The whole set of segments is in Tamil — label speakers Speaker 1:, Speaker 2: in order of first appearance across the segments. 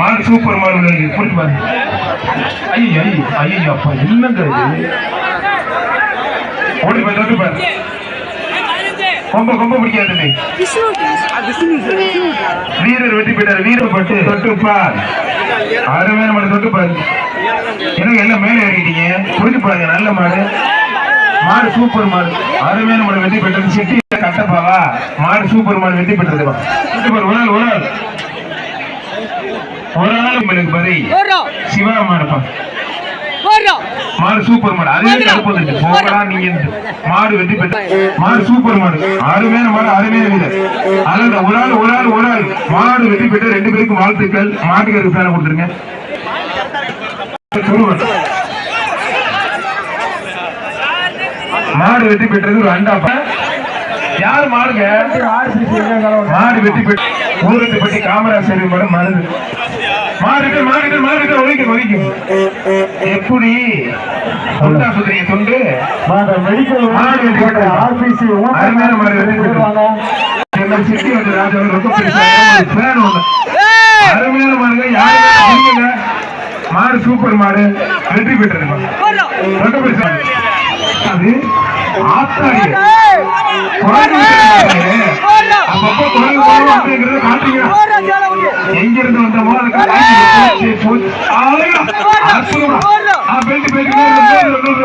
Speaker 1: மாடு சூப்பர் மாடு பிடிச்சி பாரு. ஐயோ ஐயோ ஐயோ அப்பா என்னங்க இது? ஓடி போய் தொட்டு பாரு. கொம்ப கொம்ப பிடிக்காது வீரர் வெட்டி போயிட்டாரு வீரர் பட்டு தொட்டு பார். அருமையான மாடு தொட்டு பாரு. எனக்கு எல்லாம் மேலே ஏறிட்டீங்க புரிஞ்சு பாருங்க நல்ல மாடு. மாடு சூப்பர் மாடு. அருமையான மாடு வெட்டி பெற்றது. சிட்டி கட்டப்பாவா? மாடு சூப்பர் மாடு வெட்டி பெற்றது. வெட்டி பாரு ஒரு ஆள் ஒரு ஆள் உங்களுக்கு மாடுப்பா மாடு சூப்பர் மாடு அதுவே வந்துச்சு போகடா நீங்க மாடு வெட்டி பெற்ற. மாடு சூப்பர் மாடு. அருமையான மாடு அருமையான வீரர். அதாவது ஒரு ஆள் ஒரு ஆள் ஒரு ஆள். மாடு வெட்டி பெற்ற ரெண்டு பேருக்கும் வாழ்த்துக்கள். மாட்டுக்காருக்கு பேரை கொடுத்துருங்க. மாடு வெட்டி பெற்றது ஒரு அண்டாப்பா யார் மாடுங்க? மாடு வெட்டி பெற்று. ஊரத்து பட்டி காமராஜர் மாடு மாடுகள் மாடுகள் மாடுகள் ஒழிக்கும் ஒழிக்கும் எப்படி? தொண்டா. சுத்திரிங்க தொண்டு மாடு வெட்டி பெற்றது அருமையான மாடு சிட்டி வந்து ராஜா ரொம்ப fan ஒண்ணு. அருமையான மாடுங்க யாருமே மாடு சூப்பர் மாடு. வெற்றி பெற்றது ரொம்ப பெருசா அது ஆத்தாடி. விட்டுறாங்க. அப்பப்போ அப்படிங்கறத காட்டுங்க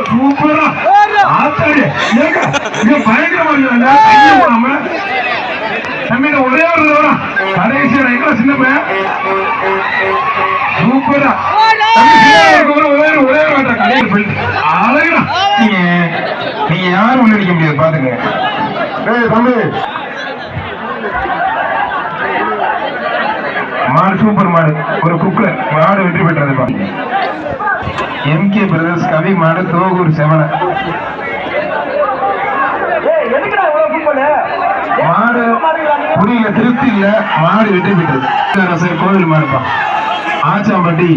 Speaker 1: சூப்பரா. ஆத்தாடி, ஏங்க, பயங்கரமா ஒரே ஒரு. கடைசியா நான் எங்க சின்ன பையன்? சூப்பரா. தம்பி, சின்னதா இருக்கவங்க ஒரே ஒரு- கடையில பெல்ட். அழகா. நீங்க நீங்க யாரும் முன்னடிக்க முடியாது பாத்துங்க ஏய் தம்பி மாடு சூப்பர் மாடு ஒரு குக்கர் மாடு வெற்றி பெற்றதுப்பா எம்கே பிரதர்ஸ் கவி மாடு தோகூர் செவனை. மாடு புரியல திருப்தி இல்ல மாடு வெற்றி பெற்றது. அரசர் கோவில் மாடுப்பா ஆச்சாம்பட்டி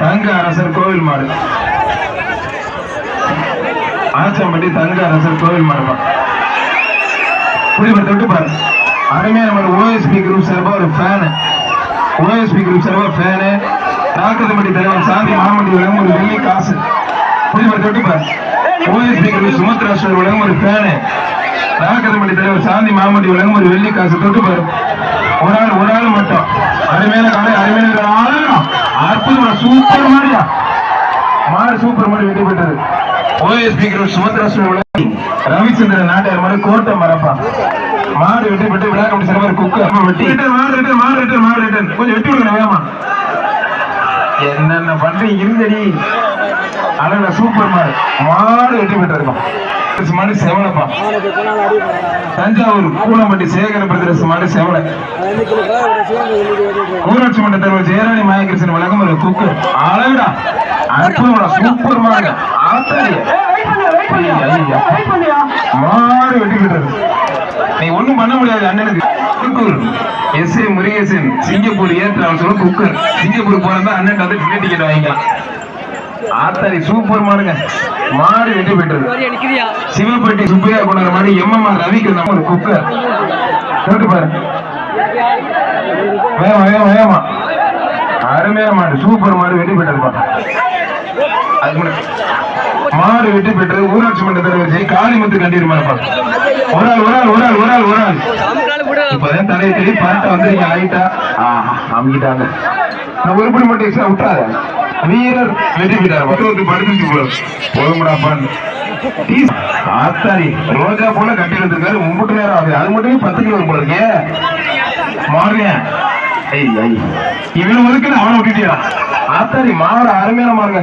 Speaker 1: தங்க அரசர் கோவில் மாடு. ஆச்சாம்பட்டி தங்க அரசர் கோவில் மாடுப்பா புரியுமா தொட்டு பாரு அருமையான ஓஎஸ்பி குரூப் சார்பா ஒரு ஃபேனு ஓஎஸ்பி ஸ்பீக்கர் சார்பா ஃபேனு நாக்கத்தம்பட்டி தலைவர் சாந்தி மாமண்டி வழங்கும் ஒரு வெள்ளி காசு. புரியுமா தொட்டு பாரு. ஸ்பீக்கர் சுமத்ரா சார் வழங்கும் ஒரு ஃபேனு. நாக்கத்தம்பட்டி தலைவர் சாந்தி மாமண்டி வழங்கும் ஒரு வெள்ளி காசு. தொட்டு பாரு. ஒரு ஆள் ஒரு ஆள் மட்டும். அருமையான காலை அருமையான ஆளுங்க அற்புதமான சூப்பர் மாதிரியா மாறு சூப்பர் மாதிரி வெற்றி பெற்றது OSP speaker Sumathra store Ravichandran நாட்டையார் மாதிரி கோட்டை மரப்பா. மாடு வெட்டி வெட்டி விழா கமிட்டி சிறவர் குக்கு வெட்டி. ரிட்டர்ன் கொஞ்சம் வெட்டி விடுங்க வேகமா. என்னென்ன பண்றீங்க இருந்தடி அழகா சூப்பர் மாடு. மாடு வெட்டி பெற்றிருக்கோம் மாடு செவலப்பா. தஞ்சாவூர் கூலம்பட்டி சேகர பிரதேச மாடு செவலை. ஊராட்சி மன்ற தலைவர் ஜெயராணி மாயகிருஷ்ணன் வழங்கும் ஒரு குக்கு. அழகுடா. அற்புதமா சூப்பர் மாடு ஆத்தாடி. மாடு வெட்டி விடுறது நீ ஒண்ணும் பண்ண முடியாது அண்ணனுக்கு. குக்கூர் S A Murugesan Singapore air travels cooker. Singapore போறதா அண்ணன் வந்து டிக்கெட் டிக்கெட் வாங்கிக்கலாம் ஆத்தாடி சூப்பர் மாடுங்க. மாடு வெட்டி பெற்றது சிவப்பட்டி சுப்பையா கொண்டாட மாடு எம்எம்ஆர் ரவிக்கு ஒரு குக்கர். போட்டு பாரு. வேகமா வேகமா வேகமா. அருமையான மாடு சூப்பர் மாடு வெட்டி பெற்றதுப்பா அதுக்கு முன்னாடி. மாடு வெற்றி பெற்று ஊராட்சி மன்ற தலைவர் ஜெய் காளிமுத்து கண்டீர் மாடப்பா ஒரு ஆள் ஒரு ஆள் ஒரு ஆள் ஒரு ஆள் ஒரு ஆள் இப்பதான் தலையை தெரிய பாட்டை வந்து நீங்க ஆயிட்டா ஆஹா அமிக்கிட்டாங்க நான் உருப்படி மட்டும் எக்ஸ்ட்ரா விட்டாத. வீரர் வெற்றி பெற்றார். மற்றவருக்கு படுத்து போல. போதும்டாப்பான்னு ஆத்தாரி ரோஜா போல கட்டி வந்திருக்காரு மும்பட்டு நேரம் ஆகுது. அது மட்டுமே பத்து கிலோ போல இருக்கே. மாறுங்க. ஐய் ஐய் இவன் ஒதுக்குன்னு அவனை விட்டுட்டியா? ஆத்தாரி மாடு அருமையான மாறுங்க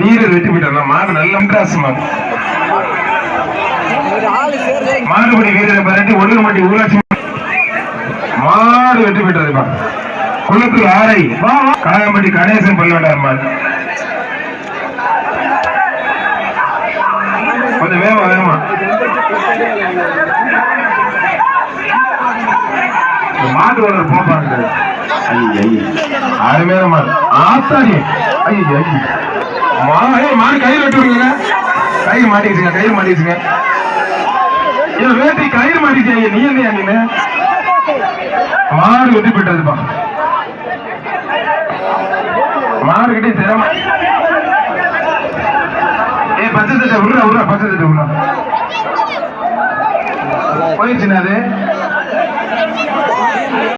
Speaker 1: வீரர் வெட்டி பெற்றார் மாடு நல்ல மிராசு மாடு. மாடுபடி வீரரை பாராட்டி ஒன்று மட்டி ஊராட்சி மாடு. வெற்றி பெற்றதுப்பா குளத்தூர் ஆரை. காயம்பட்டி கணேசன் பல்லவட்டார் மாடு. கொஞ்சம் வேகமா வேகமா. மாட்டு ஓனர் போப்பாங்க. அருமையான மாடு. ஆத்தாடி. ஐயோ மாடு கையில் விட்டு விடுங்க கை மாட்டிச்சுங்க கயிறு மாட்டிச்சுங்க ஏன் வேட்டி கயிறு மாட்டிச்சு நீ என்ன நீங்க மாடு வெற்றி பெற்றதுப்பா மாடு திறமை. ஏ பச்சை தட்டை விடுறா விடுறா பச்சை தட்டை விடுறா அது.